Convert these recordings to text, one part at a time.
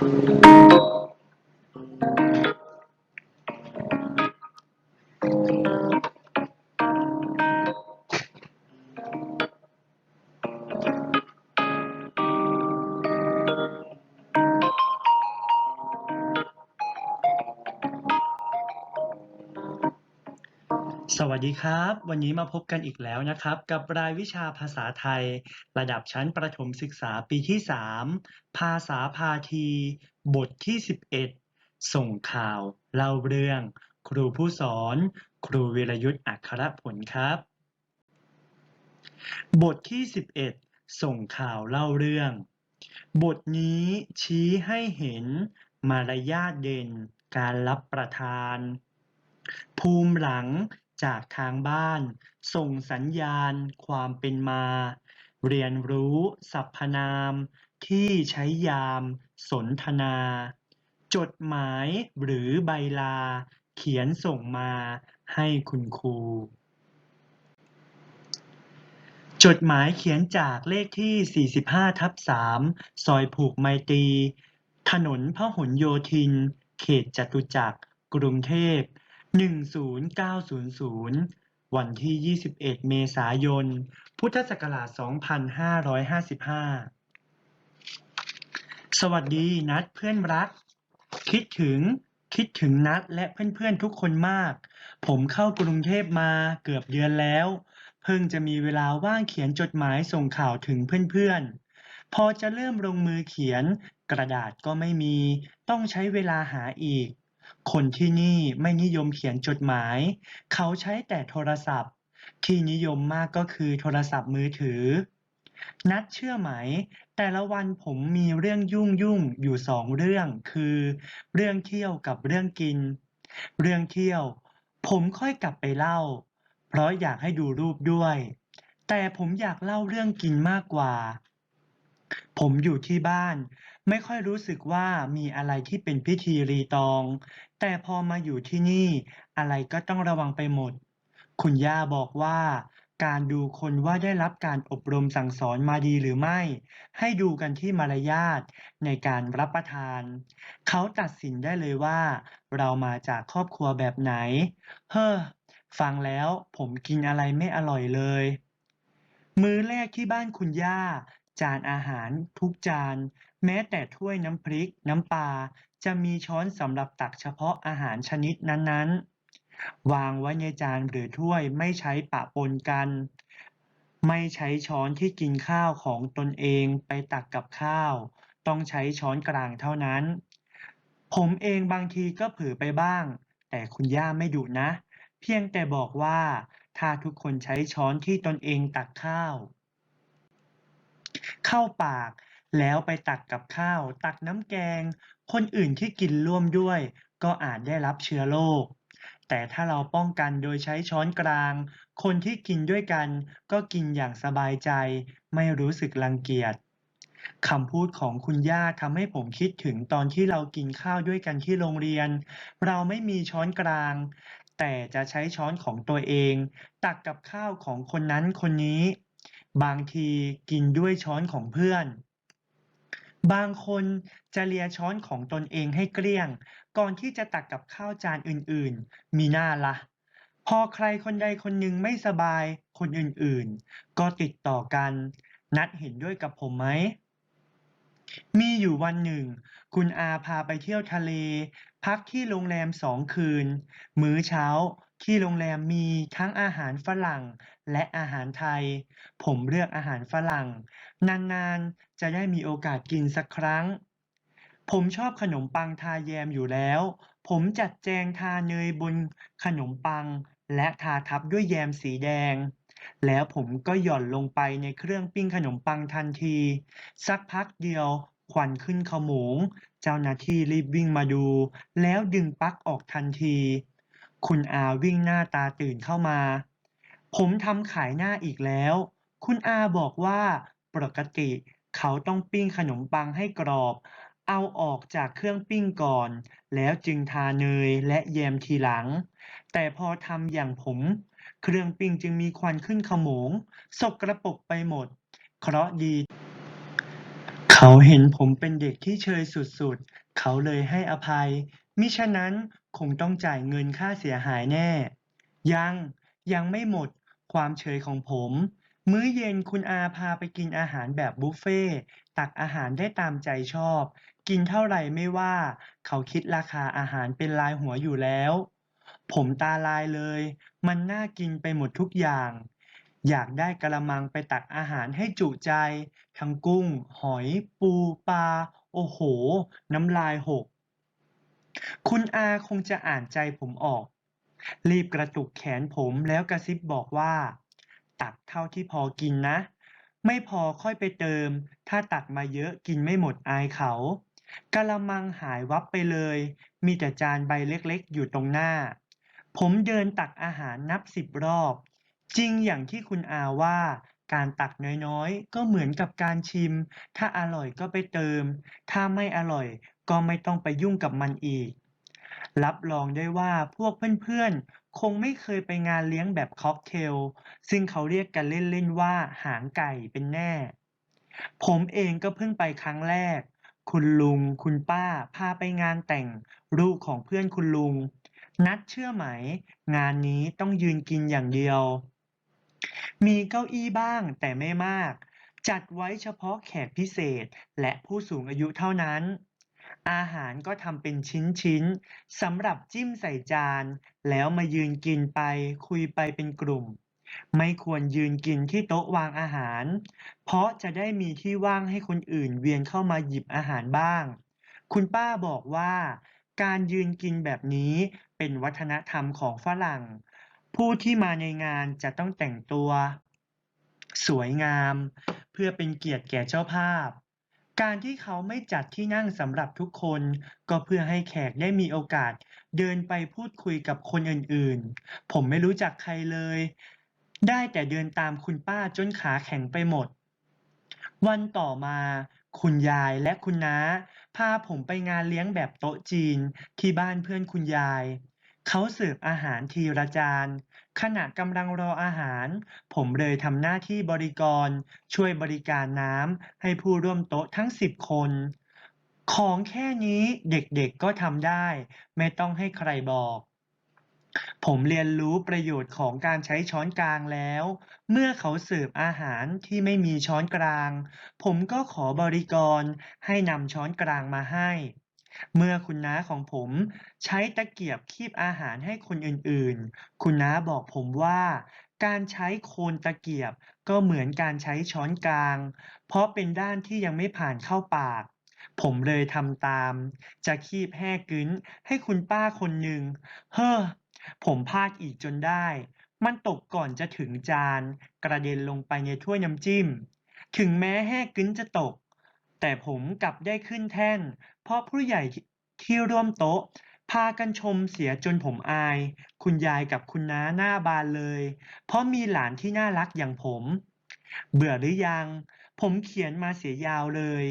thank you สวัสดีครับ วันนี้มาพบกันอีกแล้วนะครับ กับรายวิชาภาษาไทย ระดับชั้นประถมศึกษาปีที่ 3 ภาษาพาที บทที่ 11 ส่งข่าว เล่าเรื่อง ครูผู้สอน ครูวีรยุทธ์อัครผลครับ บทที่ 11 ส่งข่าวเล่าเรื่อง บทนี้ชี้ให้เห็นมารยาทเด่น การรับประทาน ภูมิหลัง จากทางบ้าน ส่งสัญญาณ ความเป็นมา เรียนรู้สรรพนาม ที่ใช้ยาม สนทนา จดหมายหรือใบลา เขียนส่งมาให้คุณครู จดหมายเขียนจากเลขที่ 45 ทับ 3 ซอยผูกไมตรี ถนนพหลโยธิน เขตจตุจักร กรุงเทพ 10900วันที่21เมษายน พุทธศักราช2555สวัสดีนัดเพื่อนรัก คิดถึงคิดถึงนัดและเพื่อนๆทุกคนมาก ผมเข้ากรุงเทพมาเกือบเดือนแล้ว เพิ่งจะมีเวลาว่างเขียนจดหมายส่งข่าวถึงเพื่อนๆ พอจะเริ่มลงมือเขียน กระดาษก็ไม่มี ต้องใช้เวลาหาอีก คนที่นี่ไม่นิยมเขียนจดหมาย เขาใช้แต่โทรศัพท์ ที่นิยมมากก็คือโทรศัพท์มือถือ นัดเชื่อไหม แต่ละวันผมมีเรื่องยุ่งยุ่งอยู่สองเรื่อง คือ เรื่องเที่ยวกับเรื่องกิน เรื่องเที่ยว ผมค่อยกลับไปเล่า เพราะอยากให้ดูรูปด้วย แต่ผมอยากเล่าเรื่องกินมากกว่า ผมอยู่ที่บ้าน ไม่ค่อยรู้สึกว่ามีอะไรที่เป็นพิธีรีตอง แต่พอมาอยู่ที่นี่อะไรก็ต้องระวังไปหมด คุณย่าบอกว่า การดูคนว่าได้รับการอบรมสั่งสอนมาดีหรือไม่ ให้ดูกันที่มารยาทในการรับประทาน เขาตัดสินได้เลยว่า เรามาจากครอบครัวแบบไหน เฮ้อฟังแล้วผมกินอะไรไม่อร่อยเลย มื้อแรกที่บ้านคุณย่า จานอาหารทุกจาน แม้แต่ถ้วยน้ำพริก น้ำปลาจะมีช้อนสำหรับตักเฉพาะอาหารชนิดนั้นๆ วางไว้ในจานหรือถ้วยไม่ใช้ปะปนกัน ไม่ใช้ช้อนที่กินข้าวของตนเองไปตักกับข้าว ต้องใช้ช้อนกลางเท่านั้น ผมเองบางทีก็เผลอไปบ้าง แต่คุณย่าไม่ดุนะ เพียงแต่บอกว่าถ้าทุกคนใช้ช้อนที่ตนเองตักข้าว เข้าปาก แล้วไปตักกับข้าว ตักน้ำแกง คนอื่นที่กินร่วมด้วย ก็อาจได้รับเชื้อโรค แต่ถ้าเราป้องกันโดยใช้ช้อนกลาง คนที่กินด้วยกัน ก็กินอย่างสบายใจ ไม่รู้สึกรังเกียจคำพูดของคุณย่าทำให้ผมคิดถึงตอนที่เรากินข้าวด้วยกันที่โรงเรียน เราไม่มีช้อนกลาง แต่จะใช้ช้อนของตัวเอง ตักกับข้าวของคนนั้นคนนี้ บางทีกินด้วยช้อนของเพื่อน บางคนจะเลียช้อนของตนเองให้เกลี้ยง ก่อนที่จะตักกับข้าวจานอื่นๆ มีหน้าละ่ะ พอใครคนใดคนหนึ่งไม่สบายคนอื่นๆ ก็ติดต่อกัน นัดเห็นด้วยกับผมไหม มีอยู่วันหนึ่ง คุณอาพาไปเที่ยวทะเล พักที่โรงแรมสองคืน มื้อเช้า ที่โรงแรมมีทั้งอาหารฝรั่งและอาหารไทย ผมเลือกอาหารฝรั่ง นานๆ จะได้มีโอกาสกินสักครั้ง ผมชอบขนมปังทาแยมอยู่แล้ว ผมจัดแจงทาเนยบนขนมปัง และทาทับด้วยแยมสีแดง แล้วผมก็หย่อนลงไปในเครื่องปิ้งขนมปังทันที สักพักเดียวควันขึ้นขโมง เจ้าหน้าที่รีบวิ่งมาดู แล้วดึงปลั๊กออกทันที คุณอาวิ่งหน้าตาตื่นเข้ามา ผมทำขายหน้าอีกแล้ว คุณอาบอกว่าปกติเขาต้องปิ้งขนมปังให้กรอบ เอาออกจากเครื่องปิ้งก่อน แล้วจึงทาเนยและแยมทีหลัง แต่พอทำอย่างผม เครื่องปิ้งจึงมีควันขึ้นขโมง สกระปกไปหมด เคราะดี เขาเห็นผมเป็นเด็กที่เชยสุดๆ เขาเลยให้อภัย มิฉะนั้น คงต้องจ่ายเงินค่าเสียหายแน่ ยัง ยังไม่หมด ความเฉยของผม มื้อเย็นคุณอาพาไปกินอาหารแบบบุฟเฟ่ต์ตักอาหารได้ตามใจชอบ กินเท่าไหร่ไม่ว่า เขาคิดราคาอาหารเป็นรายหัวอยู่แล้ว ผมตาลายเลย มันน่ากินไปหมดทุกอย่าง อยากได้กะละมังไปตักอาหารให้จุใจ ทั้งกุ้ง หอย ปู ปลา โอ้โฮน้ำลายหก คุณอาคงจะอ่านใจผมออก รีบกระตุกแขนผมแล้วกระซิบบอกว่า ตักเท่าที่พอกินนะ ไม่พอค่อยไปเติม ถ้าตักมาเยอะกินไม่หมดอายเขากะละมังหายวับไปเลย มีแต่จานใบเล็กๆ อยู่ตรงหน้า ผมเดินตักอาหารนับสิบรอบ จริงอย่างที่คุณอาว่า การตักน้อยๆ ก็เหมือนกับการชิม ถ้าอร่อยก็ไปเติม ถ้าไม่อร่อยก็ไม่ต้องไปยุ่งกับมันอีก รับรองได้ว่าพวกเพื่อนๆ คงไม่เคยไปงานเลี้ยงแบบค็อกเทล ซึ่งเขาเรียกกันเล่นๆว่าหางไก่เป็นแน่ ผมเองก็เพิ่งไปครั้งแรก คุณลุง คุณป้า พาไปงานแต่ง ลูกของเพื่อนคุณลุง นัดเชื่อไหม งานนี้ต้องยืนกินอย่างเดียว มีเก้าอี้บ้างแต่ไม่มาก จัดไว้เฉพาะแขกพิเศษและผู้สูงอายุเท่านั้น อาหารก็ทำเป็นชิ้นๆสำหรับจิ้มใส่จาน แล้วมายืนกินไปคุยไปเป็นกลุ่ม ไม่ควรยืนกินที่โต๊ะวางอาหาร เพราะจะได้มีที่ว่างให้คนอื่นเวียนเข้ามาหยิบอาหารบ้าง คุณป้าบอกว่า การยืนกินแบบนี้เป็นวัฒนธรรมของฝรั่ง ผู้ที่มาในงานจะต้องแต่งตัว สวยงาม เพื่อเป็นเกียรติแก่เจ้าภาพ การที่เขาไม่จัดที่นั่งสำหรับทุกคน ก็เพื่อให้แขกได้มีโอกาส เดินไปพูดคุยกับคนอื่นๆ ผมไม่รู้จักใครเลย ได้แต่เดินตามคุณป้าจนขาแข็งไปหมด วันต่อมาคุณยายและคุณน้าพาผมไปงานเลี้ยงแบบโต๊ะจีนที่บ้านเพื่อนคุณยาย เขาเสิร์ฟอาหารทีละจาน ขณะกำลังรออาหาร ผมเลยทำหน้าที่บริกร ช่วยบริการน้ำให้ผู้ร่วมโต๊ะทั้งสิบคน ของแค่นี้เด็กๆก็ทำได้ ไม่ต้องให้ใครบอก ผมเรียนรู้ประโยชน์ของการใช้ช้อนกลางแล้ว เมื่อเขาเสิร์ฟอาหารที่ไม่มีช้อนกลาง ผมก็ขอบริกรให้นำช้อนกลางมาให้ เมื่อคุณน้าของผมใช้ตะเกียบคีบอาหารให้คนอื่นๆ คุณน้าบอกผมว่า การใช้โคนตะเกียบก็เหมือนการใช้ช้อนกลาง เพราะเป็นด้านที่ยังไม่ผ่านเข้าปาก ผมเลยทำตาม จะคีบแห้กึ้นให้คุณป้าคนหนึ่ง เฮ้อ ผมพลาดอีกจนได้ มันตกก่อนจะถึงจาน กระเด็นลงไปในถ้วยน้ำจิ้ม ถึงแม้แห้กึ้นจะตก แต่ผมกลับได้ขึ้นแท่น เพราะผู้ใหญ่ที่ร่วมโต๊ะ พากันชมเสียจนผมอาย คุณยายกับคุณน้าหน้าบานเลย เพราะมีหลานที่น่ารักอย่างผม เบื่อหรือยัง ผมเขียนมาเสียยาวเลย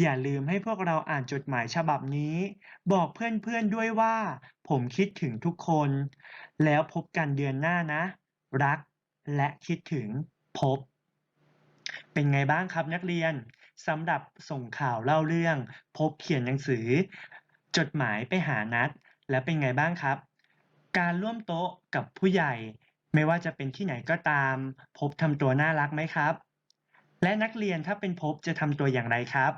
อย่าลืมให้พวกเราอ่านจดหมายฉบับนี้ บอกเพื่อนๆด้วยว่า ผมคิดถึงทุกคน แล้วพบกันเดือนหน้านะ รักและคิดถึงพบ เป็นไงบ้างครับนักเรียน สำหรับส่งข่าวเล่าเรื่อง พบเขียนหนังสือ จดหมายไปหานัด แล้วเป็นไงบ้างครับ การร่วมโต๊ะกับผู้ใหญ่ ไม่ว่าจะเป็นที่ไหนก็ตาม พบทำตัวน่ารักไหมครับ และนักเรียนถ้าเป็นพบจะทำตัวอย่างไรครับ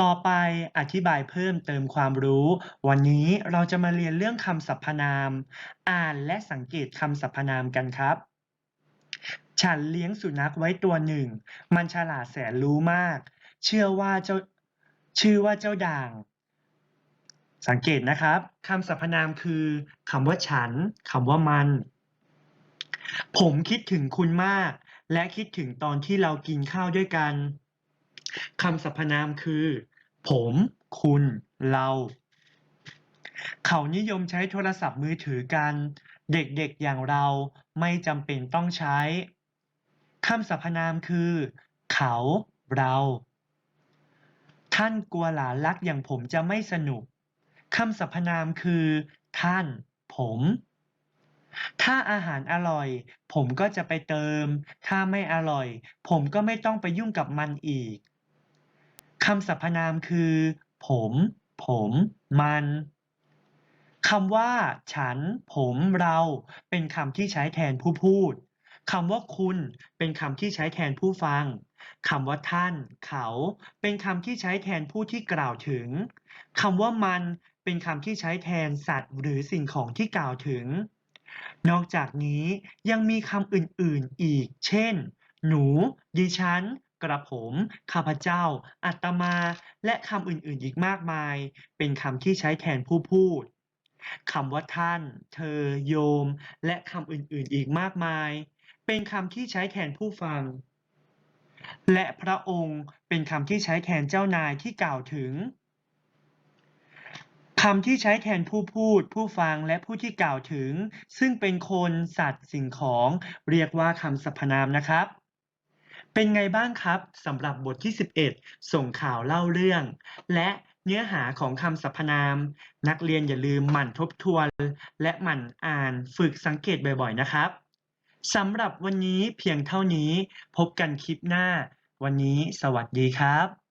ต่อไปอธิบายเพิ่มเติมความรู้ วันนี้เราจะมาเรียนเรื่องคำสรรพนาม อ่านและสังเกตคำสรรพนามกันครับ ฉันเลี้ยงสุนัขไว้ตัวหนึ่ง มันฉลาดแสนรู้มาก เชื่อว่าเจ้า ชื่อว่าเจ้าด่าง สังเกตนะครับคำสรรพนามคือคำว่าฉันคำว่ามัน ผมคิดถึงคุณมาก และคิดถึงตอนที่เรากินข้าวด้วยกันคำสรรพนามคือ ผม คุณ เรา เขานิยมใช้โทรศัพท์มือถือกัน เด็กๆอย่างเราไม่จำเป็นต้องใช้ คำสรรพนามคือ เขา เรา ท่านกลัวหลานรักอย่างผมจะไม่สนุกคำสรรพนามคือ ท่าน ผม ถ้าอาหารอร่อย ผมก็จะไปเติม ถ้าไม่อร่อย ผมก็ไม่ต้องไปยุ่งกับมันอีกคำสรรพนามคือ ผม ผม มันคำว่า ฉัน ผม เรา เป็นคำที่ใช้แทนผู้พูด คำว่าคุณเป็นคำที่ใช้แทนผู้ฟังคำว่าท่าน เขา เป็นคำที่ใช้แทนผู้ที่กล่าวถึงคำว่ามันเป็นคำที่ใช้แทนสัตว์ หรือสิ่งของที่กล่าวถึง นอกจากนี้ยังมีคำอื่นๆอีก เช่น หนู ดิฉัน กระผม ข้าพเจ้าอาตมา และคำอื่นๆอีกมากมาย เป็นคำที่ใช้แทนผู้พูดคำว่าท่าน เธอ โยม และคำอื่นๆอีกมากมาย เป็นคำที่ใช้แทนผู้ฟัง และพระองค์เป็นคำที่ใช้แทนเจ้านายที่กล่าวถึงคำที่ใช้แทนผู้พูด ผู้ฟังและผู้ที่กล่าวถึง ซึ่งเป็นคนสัตว์สิ่งของเรียกว่าคำสรรพนามนะครับ เป็นไงบ้างครับสำหรับบทที่ 11 ส่งข่าวเล่าเรื่อง และเนื้อหาของคำสรรพนาม นักเรียนอย่าลืมหมั่นทบทวน และหมั่นอ่านฝึกสังเกตบ่อยๆนะครับ สำหรับวันนี้เพียงเท่านี้ พบกันคลิปหน้า วันนี้สวัสดีครับ